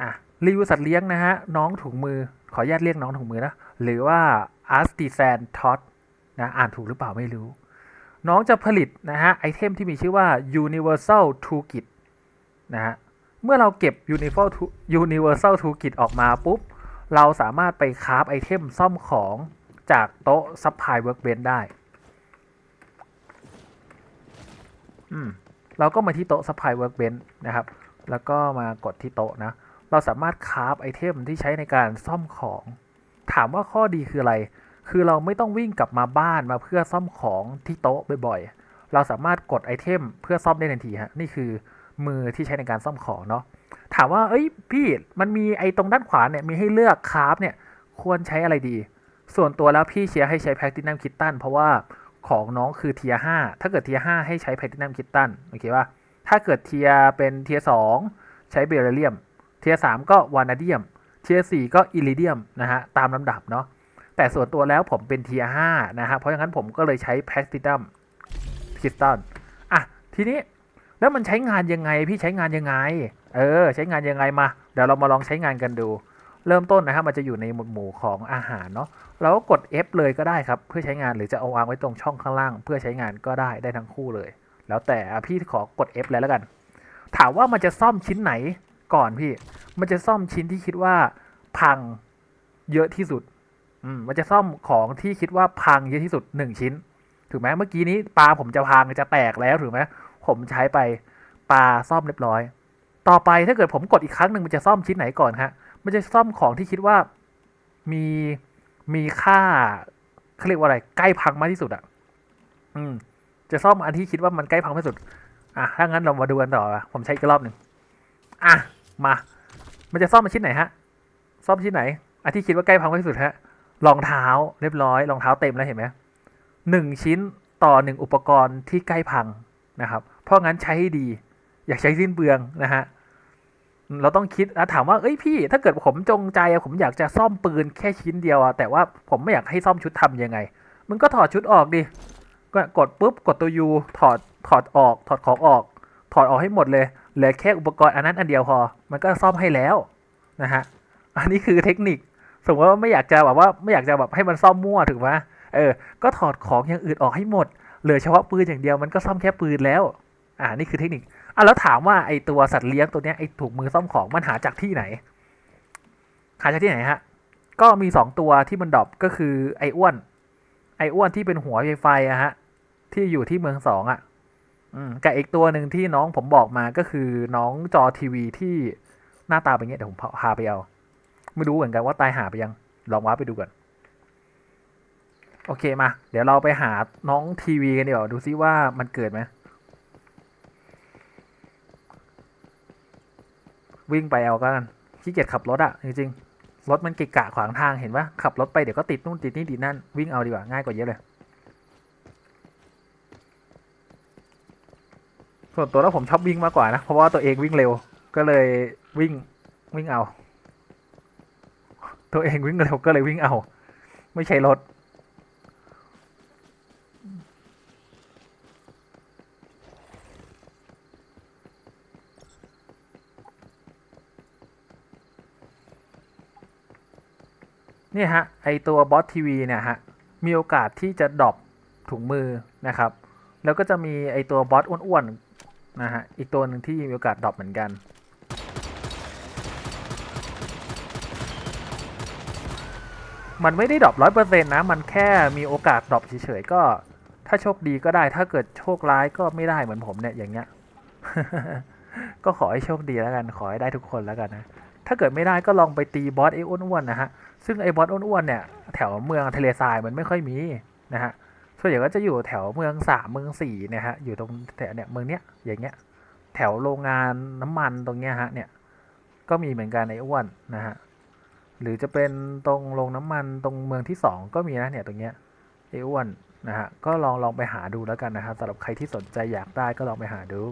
อะรีวิวสัตว์เลี้ยงนะฮะน้องถุงมือขออนุญาตเรียกน้องถุงมือนะหรือว่า artisan tot นะอ่านถูกหรือเปล่าไม่รู้ น้องจะผลิตนะฮะไอเทมที่มีชื่อว่า universal toolkit นะฮะเมื่อเราเก็บ universal tool- universal toolkit ออกมาปุ๊บ เราสามารถไปคราฟไอเทมซ่อมของจากโต๊ะ supply workbench ได้อืมเราก็มาที่โต๊ะ supply workbench นะครับ แล้วก็มากดที่โต๊ะนะ เราสามารถคราฟไอเทมที่ใช้ในการซ่อมของ ถามว่าข้อดีคืออะไร คือเราไม่ต้องวิ่งกลับมาบ้านมาเพื่อซ่อมของที่โต๊ะบ่อยๆ เราสามารถกดไอเทมเพื่อซ่อมได้ทันทีฮะ นี่คือมือที่ใช้ในการซ่อมของเนาะ ถามว่า เอ้ย พี่ มันมีไอตรงด้านขวาเนี่ย มีให้เลือกคราฟเนี่ย ควรใช้อะไรดี ส่วนตัวแล้วพี่เชียร์ให้ใช้แพ t ตินัมคิตตันเพราะว่าของน้องคือเทียห้าถ้าเกิดเทียห้าให้ใช้แพ t ตินัมคิตตันโอเคปะถ้าเกิดเทียเป็นเทียสองใช้เบรเลียม เทียสามก็วานาเดียม เทียสี่ก็อิริเดียมนะฮะตามลำดับเนาะแต่ส่วนตัวแล้วผมเป็นเทียห้านะฮะเพราะฉะนั้นผมก็เลยใช้แพ t ตินัมคิตตันอะทีนี้แล้วมันใช้งานยังไงพี่ใช้งานยังไง เออ ใช้งานยังไงมา เดี๋ยวเรามาลองใช้งานกันดู เริ่มต้นนะฮะมันจะอยู่ในหมวดหมู่ของอาหารเนาะเราก็กด F เลยก็ได้ครับ เพื่อใช้งานหรือจะเอาวางไว้ตรงช่องข้างล่าง เพื่อใช้งานก็ได้ได้ทั้งคู่เลย แล้วแต่อะพี่ขอกด F แล้วกัน ถามว่ามันจะซ่อมชิ้นไหน ก่อนพี่ มันจะซ่อมชิ้นที่คิดว่าพังเยอะที่สุด อืม มันจะซ่อมของที่คิดว่าพังเยอะที่สุดหนึ่งชิ้น ถูกไหมเมื่อกี้นี้ปลาผมจะพังจะแตกแล้วถูกไหมผมใช้ไปปลาซ่อมเรียบร้อย ต่อไปถ้าเกิดผมกดอีกครั้งหนึ่งมันจะซ่อมชิ้นไหนก่อนฮะ มันจะซ่อมของที่คิดว่ามีมีค่าเขาเรียกว่าอะไร ใกล้พังมากที่สุดอะ อืม จะซ่อมอันที่คิดว่ามันใกล้พังที่สุด อะถ้างั้นเรามาดูกันต่อ ผมใช้อีกรอบหนึ่งอะ มา มันจะซ่อมมาชิ้นไหนฮะ ซ่อมชิ้นไหนอันที่คิดว่าใกล้พังมากที่สุดฮะ รองเท้าเรียบร้อย รองเท้าเต็มแล้วเห็นไหมหนึ่งชิ้นต่อหนึ่งอุปกรณ์ที่ใกล้พังนะครับ เพราะงั้นใช้ให้ดี อยากใช้สิ้นเปลืองนะฮะ เราต้องคิดถามว่า เอ้ยพี่ ถ้าเกิดผมจงใจผมอยากจะซ่อมปืนแค่ชิ้นเดียวอะแต่ว่าผมไม่อยากให้ซ่อมชุดทำยังไงมึงก็ถอดชุดออกดิ ก็กดปุ๊บ กดตัวยูถอด ถอดออก ถอดของออก ถอดออกให้หมดเลย เหลือแค่อุปกรณ์อันนั้นอันเดียวพอ มันก็ซ่อมให้แล้วนะฮะ อันนี้คือเทคนิค สมมติว่าไม่อยากจะแบบว่าไม่อยากจะแบบให้มันซ่อมมั่วถูกไหมเออ ก็ถอดของอย่างอื่นออกให้หมด เหลือเฉพาะปืนอย่างเดียวมันก็ซ่อมแค่ปืนแล้ว อ่า นี่คือเทคนิค อะแล้วถามว่าไอตัวสัตว์เลี้ยงตัวเนี้ยไอถูกมือซ่อมของมันหาจากที่ไหน หาจากที่ไหนฮะ ก็มีสองตัวที่มันดรอปก็คือไออ้วน ไออ้วนที่เป็นหัวไฟไฟอะฮะ ที่อยู่ที่เมืองสองอะ กับอีกตัวหนึ่งที่น้องผมบอกมาก็คือน้องจอทีวีที่หน้าตาเป็นอย่างเงี้ยเดี๋ยวผมพาไปเอา ไม่รู้เหมือนกันว่าตายหาไปยัง ลองว้าร์ปไปดูก่อน โอเคมา เดี๋ยวเราไปหาน้องทีวีกันดีกว่าดูซิว่ามันเกิดไหมวิ่งไปเอากันขี้เกียจขับรถอะจริงๆรถมันเกะกะขวางทางเห็นปะขับรถไปเดี๋ยวก็ติดนู่นติดนี่ติดนั่นวิ่งเอาดีกว่าง่ายกว่าเยอะเลย ส่วนตัวแล้วผมชอบวิ่งมากกว่านะ เพราะว่าตัวเองวิ่งเร็ว ก็เลยวิ่งวิ่งเอา ตัวเองวิ่งเร็วก็เลยวิ่งเอา ไม่ใช่รถ นี่ฮะ ไอตัวบอสทีวีเนี่ยฮะ มีโอกาสที่จะดรอปถุงมือนะครับ แล้วก็จะมีไอตัวบอสอ้วนๆ นะฮะ อีกตัวหนึ่งที่มีโอกาสดรอปเหมือนกัน มันไม่ได้ดรอปร้อยเปอร์เซ็นต์นะ มันแค่มีโอกาสดรอปเฉยๆก็ ถ้าโชคดีก็ได้ ถ้าเกิดโชคร้ายก็ไม่ได้เหมือนผมเนี่ยอย่างเงี้ย ก็ขอให้โชคดีแล้วกัน ขอให้ได้ทุกคนแล้วกันนะ ถ้าเกิดไม่ได้ก็ลองไปตีบอสไอ้อ้วนๆนะฮะ ซึ่งไอ้บอสอ้วนๆเนี่ย แถวเมืองทะเลทรายมันไม่ค่อยมีนะฮะ ส่วนใหญ่ก็จะอยู่แถวเมืองสามเมืองสี่เนี่ยฮะอยู่ตรงแถวเนี่ยเมืองเนี้ยอย่างเงี้ยแถวโรงงานน้ำมันตรงเนี้ยฮะเนี่ยก็มีเหมือนกันไอ้อ้วนนะฮะหรือจะเป็นตรงโรงน้ำมันตรงเมืองที่สองก็มีนะเนี่ยตรงเนี้ยไอ้อ้วนนะฮะก็ลองลองไปหาดูแล้วกันนะครับสำหรับใครที่สนใจอยากได้ก็ลองไปหาดู